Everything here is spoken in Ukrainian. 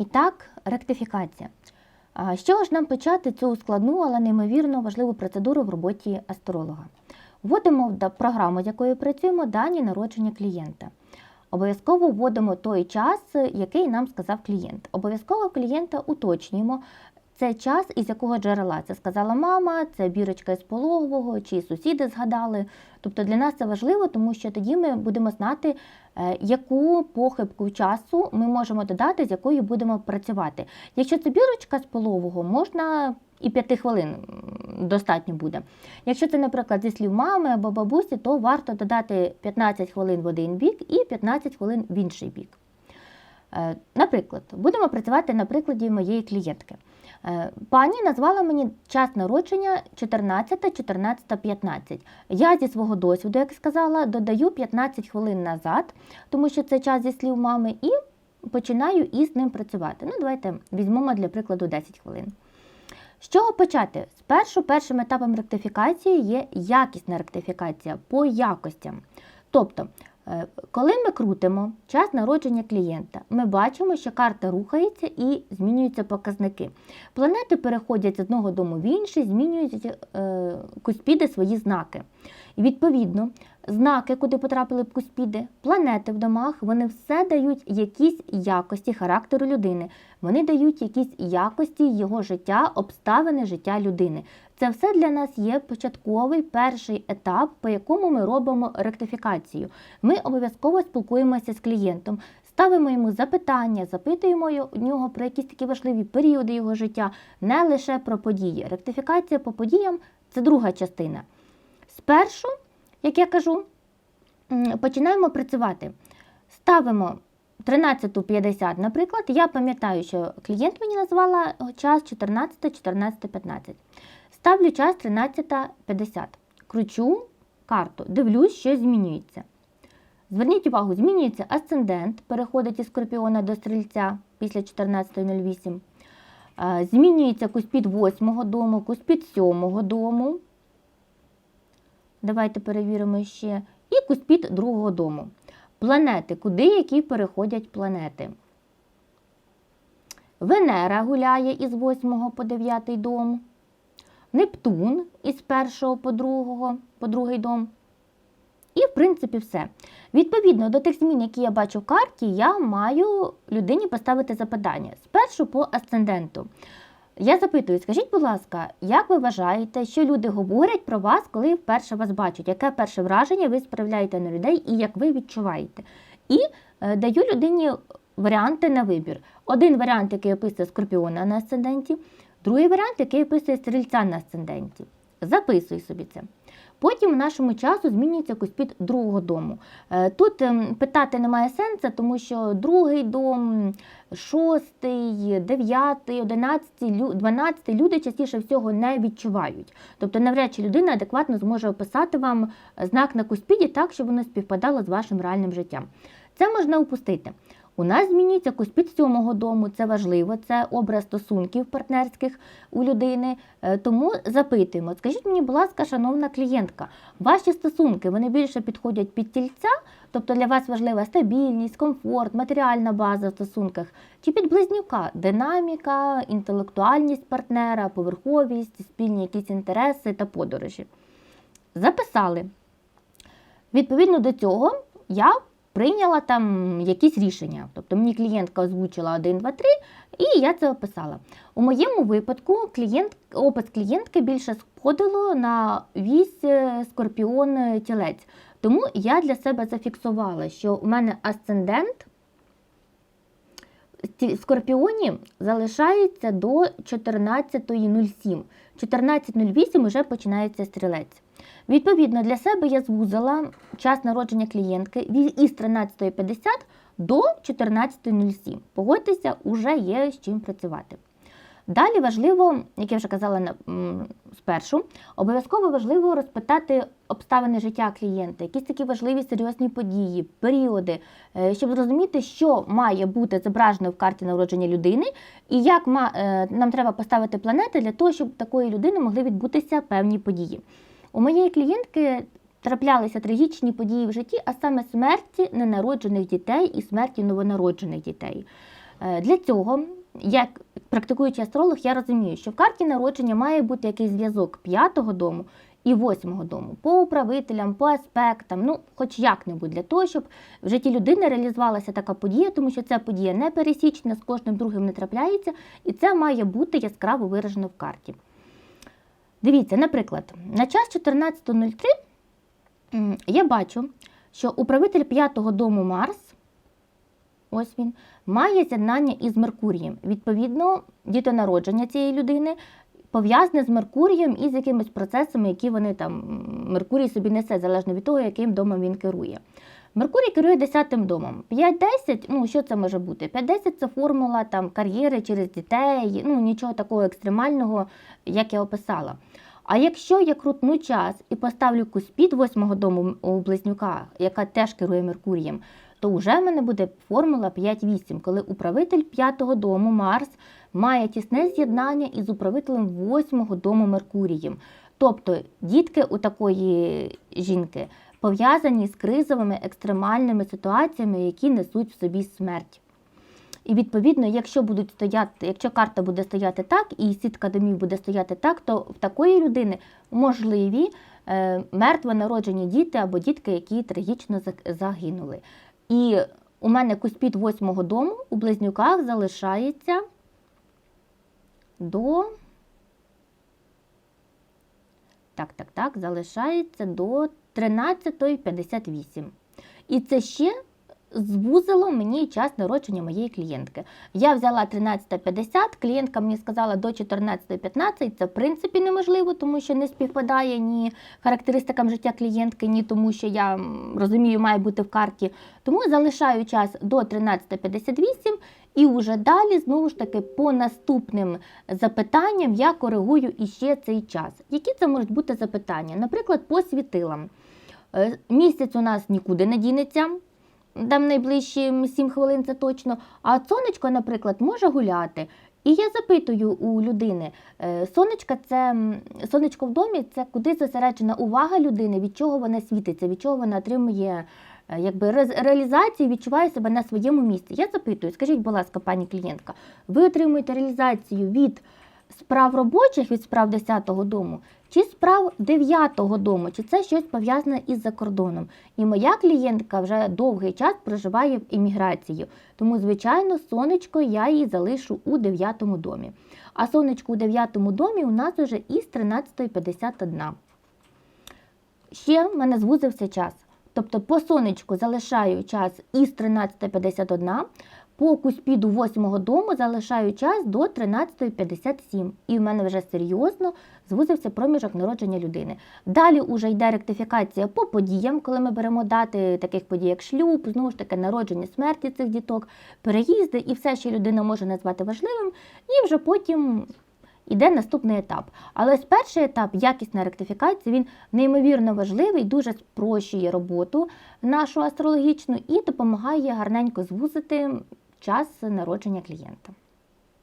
І так, ректифікація. З чого ж нам почати цю складну, але неймовірно важливу процедуру в роботі астролога? Вводимо в програму, з якою працюємо, дані народження клієнта. Обов'язково вводимо той час, який нам сказав клієнт. Обов'язково клієнта уточнюємо це час, із якого джерела. Це сказала мама, це бірочка із пологового, чи сусіди згадали. Тобто для нас це важливо, тому що тоді ми будемо знати, е, яку похибку часу ми можемо додати, з якою будемо працювати. Якщо це бірочка з пологового, можна і 5 хвилин достатньо буде. Якщо це, наприклад, зі слів мами або бабусі, то варто додати 15 хвилин в один бік і 15 хвилин в інший бік. Е, Наприклад, будемо працювати на прикладі моєї клієнтки. Е, Пані назвала мені час народження 14, 14, 15. Я зі свого досвіду, як сказала, додаю 15 хвилин назад, тому що це час зі слів мами, і починаю із ним працювати. Ну, давайте візьмемо для прикладу 10 хвилин. З чого почати? Спершу першим етапом ректифікації є якісна ректифікація по якостям. Тобто, коли ми крутимо час народження клієнта, ми бачимо, що карта рухається і змінюються показники. Планети переходять з одного дому в інший, змінюють е, куспіди свої знаки. І відповідно, знаки, куди потрапили б куспіди, планети в домах, вони все дають якісь якості характеру людини. Вони дають якісь якості його життя, обставини життя людини. Це все для нас є початковий перший етап, по якому ми робимо ректифікацію. Ми обов'язково спілкуємося з клієнтом, ставимо йому запитання, запитуємо у нього про якісь такі важливі періоди його життя, не лише про події. Ректифікація по подіям це друга частина. Спершу, як я кажу, починаємо працювати. Ставимо 13.50, наприклад, я пам'ятаю, що клієнт мені назвала час 14, 14, 15. Ставлю час 13.50. Кручу карту, дивлюсь, що змінюється. Зверніть увагу, змінюється асцендент, переходить із скорпіона до стрільця після 14.08. Е, Змінюється куспід 8 дому, куспід 7 дому. Давайте перевіримо ще. І куспід другого дому. Планети, куди які переходять планети. Венера гуляє із 8 по 9 дом. Нептун із 1 по 2, по другий дом. І, в принципі, все. Відповідно до тих змін, які я бачу в карті, я маю людині поставити запитання. Спершу по асценденту. Я запитую, скажіть, будь ласка, як ви вважаєте, що люди говорять про вас, коли вперше вас бачать? Яке перше враження ви справляєте на людей і як ви відчуваєте? І е, даю людині варіанти на вибір. Один варіант, який описує скорпіона на асценденті, другий варіант, який описує стрільця на асценденті. Записуй собі це. Потім в нашому часу змінюється куспід другого дому. Е, Тут ем, питати немає сенсу, тому що другий дом, шостий, дев'ятий, одинадцятий, дванадцятий люди частіше всього не відчувають. Тобто навряд чи людина адекватно зможе описати вам знак на куспіді так, щоб воно співпадало з вашим реальним життям. Це можна упустити. У нас змінюється куспід сьомого дому, це важливо, це образ стосунків партнерських у людини. Е, Тому запитуємо. Скажіть мені, будь ласка, шановна клієнтка, ваші стосунки вони більше підходять під тільця, тобто для вас важлива стабільність, комфорт, матеріальна база в стосунках, чи під близнюка, динаміка, інтелектуальність партнера, поверховість, спільні якісь інтереси та подорожі. Записали. Відповідно до цього я прийняла там якісь рішення. Тобто мені клієнтка озвучила 1, 2, 3, і я це описала. У моєму випадку клієнт, опис клієнтки більше сходило на вісь е, скорпіон е, тілець. Тому я для себе зафіксувала, що у мене асцендент в скорпіоні залишається до 14.07. 14.08 вже починається стрілець. Відповідно, для себе я звузила час народження клієнтки із 13.50 до 14.07. Погодьтеся, уже є з чим працювати. Далі важливо, як я вже казала спершу, обов'язково важливо розпитати обставини життя клієнта, якісь такі важливі серйозні події, періоди, е, щоб зрозуміти, що має бути зображено в карті народження людини, і як е, нам треба поставити планети для того, щоб такої людини могли відбутися певні події. У моєї клієнтки траплялися трагічні події в житті, а саме смерті ненароджених дітей і смерті новонароджених дітей. Е, Для цього, як практикуючий астролог, я розумію, що в карті народження має бути якийсь зв'язок п'ятого дому і восьмого дому по управителям, по аспектам, ну, хоч як-небудь, для того, щоб в житті людини реалізувалася така подія, тому що ця подія не пересічна, з кожним другим не трапляється, і це має бути яскраво виражено в карті. Дивіться, наприклад, на час 14.03 я бачу, що управитель п'ятого дому Марс, ось він, має з'єднання із Меркурієм. Відповідно, дітонародження цієї людини пов'язане з Меркурієм і з якимись процесами, які вони там Меркурій собі несе, залежно від того, яким домом він керує. Меркурій керує 10 домом. 5-10, ну що це може бути? 5-10 це формула там кар'єри через дітей, ну нічого такого екстремального, як я описала. А якщо я крутну час і поставлю куспід восьмого дому у близнюка, яка теж керує Меркурієм, то вже в мене буде формула 5-8, коли управитель п'ятого дому Марс має тісне з'єднання із управителем восьмого дому Меркурієм. Тобто дітки у такої жінки пов'язані з кризовими екстремальними ситуаціями, які несуть в собі смерть. І відповідно, якщо будуть стояти, якщо карта буде стояти так, і сітка домів буде стояти так, то в такої людини можливі е, мертвонароджені діти або дітки, які трагічно загинули. І у мене куспід восьмого дому у близнюках залишається до. Так, так, так, залишається до 13.58. І це ще звузило мені час народження моєї клієнтки. Я взяла 13.50, клієнтка мені сказала до 14.15. Це в принципі неможливо, тому що не співпадає ні характеристикам життя клієнтки, ні тому, що я розумію, має бути в карті. Тому залишаю час до 13.58 і вже далі, знову ж таки, по наступним запитанням я коригую іще цей час. Які це можуть бути запитання? Наприклад, по світилам. Е, Місяць у нас нікуди не дінеться, там найближчі 7 хвилин це точно. А сонечко, наприклад, може гуляти. І я запитую у людини, е, сонечко, це сонечко в домі це куди зосереджена увага людини, від чого вона світиться, від чого вона отримує е, якби реалізацію, відчуває себе на своєму місці. Я запитую, скажіть, будь ласка, пані клієнтка, ви отримуєте реалізацію від справ робочих від справ 10-го дому, чи справ 9-го дому, чи це щось пов'язане із закордоном. І моя клієнтка вже довгий час проживає в еміграції, тому, звичайно, сонечко я її залишу у 9-му домі. А сонечко у 9-му домі у нас уже із 13.51. Ще в мене звузився час. Тобто по сонечку залишаю час із 13.51, по куспіду 8 дому залишаю час до 13.57. І в мене вже серйозно звузився проміжок народження людини. Далі вже йде ректифікація по подіям, коли ми беремо дати таких подій, як шлюб, знову ж таки, народження смерті цих діток, переїзди і все, що людина може назвати важливим, і вже потім іде наступний етап. Але ось перший етап, якісна ректифікація, він неймовірно важливий, дуже спрощує роботу нашу астрологічну і допомагає гарненько звузити час народження клієнта.